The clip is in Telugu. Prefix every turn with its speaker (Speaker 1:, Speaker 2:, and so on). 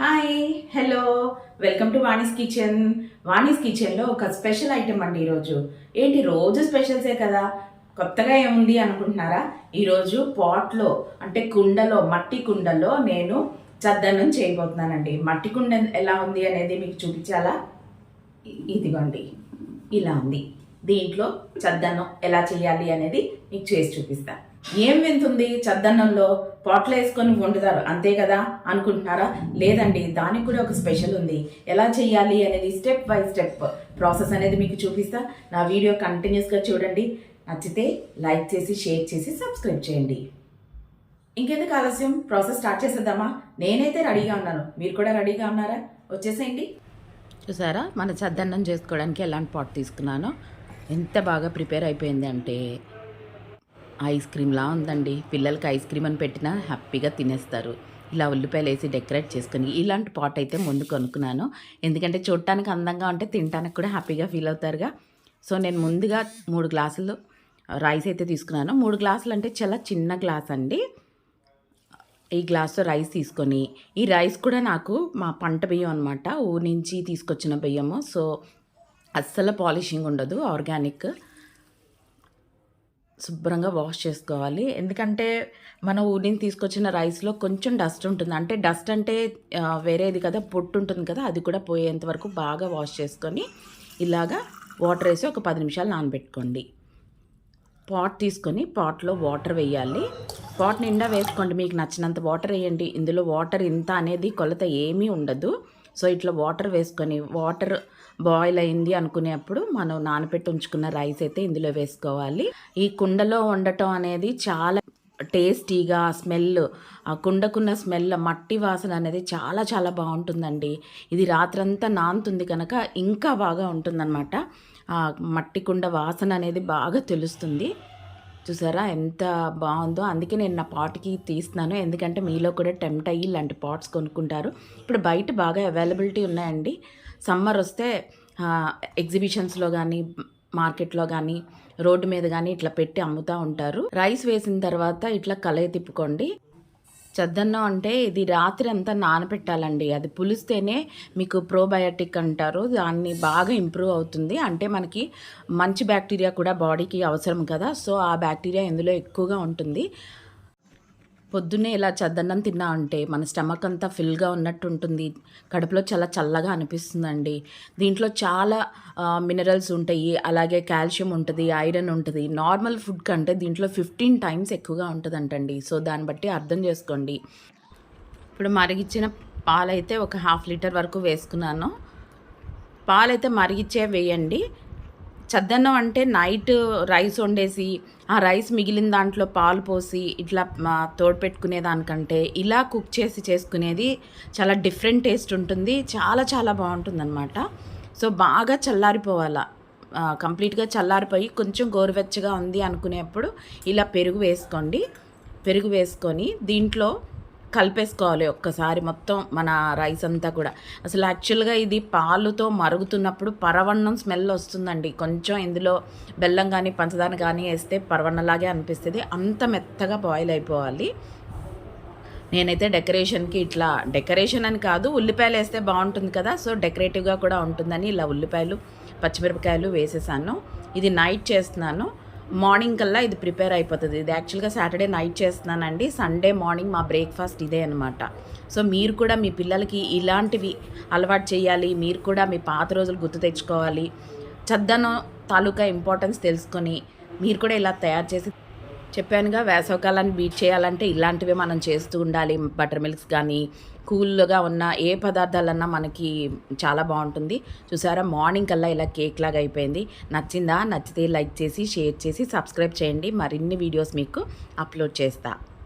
Speaker 1: Hi hello welcome to Vani's kitchen Vani's కిచెన్లో ఒక స్పెషల్ ఐటెం అండి ఈరోజు. ఏంటి రోజు స్పెషల్సే కదా? కొత్తగా ఏముంది అనుకుంటున్నారా? ఈరోజు పాట్లో అంటే కుండలో మట్టి కుండలో నేను చద్దన్నం చేయబోతున్నానండి. మట్టి కుండ ఎలా ఉంది అనేది మీకు చూపించాలా? ఇదిగోండి. ఇలా ఉంది. దీంట్లో చద్దన్నం ఎలా చేయాలి అనేది మీకు చేసి చూపిస్తాను ఏం వింతుంది చద్దన్నంలో పాటలు వేసుకొని వండుతారు. అంతే కదా? అనుకుంటున్నారా? లేదండి దానికి కూడా ఒక స్పెషల్ ఉంది. ఎలా చేయాలి అనేది స్టెప్ బై స్టెప్ ప్రాసెస్ అనేది మీకు చూపిస్తా. నా వీడియో కంటిన్యూస్గా చూడండి. నచ్చితే లైక్ చేసి షేర్ చేసి సబ్స్క్రైబ్ చేయండి. ఇంకెందుకు ఆలస్యం? ప్రాసెస్ స్టార్ట్ చేసేద్దామా? నేనైతే రెడీగా ఉన్నాను. మీరు కూడా రెడీగా ఉన్నారా? వచ్చేసేయండి. చూసారా? మన చద్దన్నం చేసుకోవడానికి ఎలాంటి పాట్ తీసుకున్నానో? ఎంత బాగా ప్రిపేర్ అయిపోయింది అంటే ఐస్ క్రీమ్లా ఉందండి. పిల్లలకి ఐస్ క్రీమ్ అని పెట్టినా హ్యాపీగా తినేస్తారు. ఇలా ఉల్లిపాయలు వేసి డెకరేట్ చేసుకుని ఇలాంటి పాట్ అయితే ముందు కొనుక్కున్నాను. ఎందుకంటే చూడటానికి అందంగా ఉంటే తినడానికి కూడా హ్యాపీగా ఫీల్ అవుతారుగా. సో నేను ముందుగా మూడు గ్లాసులు రైస్ అయితే తీసుకున్నాను. మూడు గ్లాసులు అంటే చాలా చిన్న గ్లాస్ అండి. ఈ గ్లాసు రైస్ తీసుకొని ఈ రైస్ కూడా నాకు మా పంట బియ్యం అనమాట ఊరి నుంచి తీసుకొచ్చిన బియ్యము. సో అస్సలు పాలిషింగ్ ఉండదు. ఆర్గానిక్. శుభ్రంగా వాష్ చేసుకోవాలి. ఎందుకంటే మన ఊరి నుంచి తీసుకొచ్చిన రైస్లో కొంచెం డస్ట్ ఉంటుంది. అంటే డస్ట్ అంటే వేరేది కదా పొట్టు ఉంటుంది కదా అది కూడా పోయేంత వరకు బాగా వాష్ చేసుకొని ఇలాగా వాటర్ వేసి ఒక పది నిమిషాలు నానబెట్టుకోండి. పాట్ తీసుకొని పాట్లో వాటర్ వేయాలి. పాట్ నిండా వేసుకోండి. మీకు నచ్చినంత వాటర్ వేయండి. ఇందులో వాటర్ ఇంత అనేది కొలత ఏమీ ఉండదు. సో ఇట్లా వాటర్ వేసుకొని వాటర్ బాయిల్ అయింది అనుకునేప్పుడు మనం నానబెట్టి ఉంచుకున్న రైస్ అయితే ఇందులో వేసుకోవాలి. ఈ కుండలో వండటం అనేది చాలా టేస్టీగా స్మెల్ ఆ కుండకున్న స్మెల్ మట్టి వాసన అనేది చాలా చాలా బాగుంటుందండి. ఇది రాత్రంతా నానుతుంది కనుక ఇంకా బాగా ఉంటుందన్నమాట. ఆ మట్టి కుండ వాసన అనేది బాగా తెలుస్తుంది. చూసారా? ఎంత బాగుందో. అందుకే నేను నా పాట్కి తీస్తున్నాను. ఎందుకంటే మీలో కూడా టెంప్ట్ అయ్యి ఇలాంటి పాట్స్ కొనుక్కుంటారు. ఇప్పుడు బయట బాగా అవైలబిలిటీ ఉన్నాయండి. సమ్మర్ వస్తే ఎగ్జిబిషన్స్లో కానీ మార్కెట్లో కానీ రోడ్డు మీద కానీ ఇట్లా పెట్టి అమ్ముతూ ఉంటారు. రైస్ వేసిన తర్వాత ఇట్లా కలయి తిప్పుకోండి. చద్దన్నం అంటే ఇది రాత్రి అంతా నానబెట్టాలండి అది పులిస్తేనే మీకు ప్రోబయోటిక్ అంటారు. దాన్ని బాగా ఇంప్రూవ్ అవుతుంది. అంటే మనకి మంచి బ్యాక్టీరియా కూడా బాడీకి అవసరం కదా. సో ఆ బ్యాక్టీరియా ఇందులో ఎక్కువగా ఉంటుంది. పొద్దున్నే ఇలా చద్దన్నం తిన్నా అంటే మన స్టమక్ అంతా ఫిల్గా ఉన్నట్టు ఉంటుంది కడుపులో చాలా చల్లగా అనిపిస్తుందండి. దీంట్లో చాలా మినరల్స్ ఉంటాయి. అలాగే కాల్షియం ఉంటుంది ఐరన్ ఉంటుంది. నార్మల్ ఫుడ్ కంటే దీంట్లో ఫిఫ్టీన్ టైమ్స్ ఎక్కువగా ఉంటుందంటండి. సో దాన్ని బట్టి అర్థం చేసుకోండి. ఇప్పుడు మరిగిచ్చిన పాలైతే ఒక హాఫ్ లీటర్ వరకు వేసుకున్నాను. పాలైతే మరిగిచ్చే వేయండి. చద్దన్నం అంటే నైట్ రైస్ వండేసి ఆ రైస్ మిగిలిన దాంట్లో పాలు పోసి ఇట్లా మా దానికంటే ఇలా కుక్ చేసి చేసుకునేది చాలా డిఫరెంట్ టేస్ట్ ఉంటుంది. చాలా చాలా బాగుంటుంది సో బాగా చల్లారిపోవాలా. కంప్లీట్గా చల్లారిపోయి కొంచెం గోరువెచ్చగా ఉంది అనుకునేప్పుడు ఇలా పెరుగు వేసుకోండి. పెరుగు వేసుకొని దీంట్లో కలిపేసుకోవాలి ఒక్కసారి మొత్తం మన రైస్ అంతా కూడా. అసలు యాక్చువల్గా ఇది పాలుతో మరుగుతున్నప్పుడు పరవన్నం స్మెల్ వస్తుందండి. కొంచెం ఇందులో బెల్లం కానీ పంచదార కానీ వేస్తే పరవన్నలాగే అనిపిస్తుంది. అంత మెత్తగా బాయిల్ అయిపోవాలి. నేనైతే డెకరేషన్కి ఇట్లా డెకరేషన్ అని కాదు ఉల్లిపాయలు వేస్తే బాగుంటుంది కదా. సో డెకరేటివ్గా కూడా ఉంటుందని ఇలా ఉల్లిపాయలు పచ్చిమిరపకాయలు వేసేసాను. ఇది నైట్ చేస్తున్నాను. మార్నింగ్ కల్లా ఇది ప్రిపేర్ అయిపోతుంది. ఇది యాక్చువల్గా సాటర్డే నైట్ చేస్తున్నానండి. సండే మార్నింగ్ మా బ్రేక్ఫాస్ట్ ఇదే అనమాట సో మీరు కూడా మీ పిల్లలకి ఇలాంటివి అలవాటు చేయాలి. మీరు కూడా మీ పాత రోజులు గుర్తు తెచ్చుకోవాలి. చద్దనం తాలూకా ఇంపార్టెన్స్ తెలుసుకొని మీరు కూడా ఇలా తయారు చేసి చెప్పానుగా వేసవకాలాన్ని బీట్ చేయాలంటే ఇలాంటివే మనం చేస్తూ ఉండాలి. బటర్ మిల్క్స్ కానీ కూల్గా ఉన్న ఏ పదార్థాలన్నా మనకి చాలా బాగుంటుంది. చూసారా? మార్నింగ్ కల్లా ఇలా కేక్ లాగా అయిపోయింది. నచ్చిందా? నచ్చితే లైక్ చేసి షేర్ చేసి సబ్స్క్రైబ్ చేయండి. మరిన్ని వీడియోస్ మీకు అప్లోడ్ చేస్తాను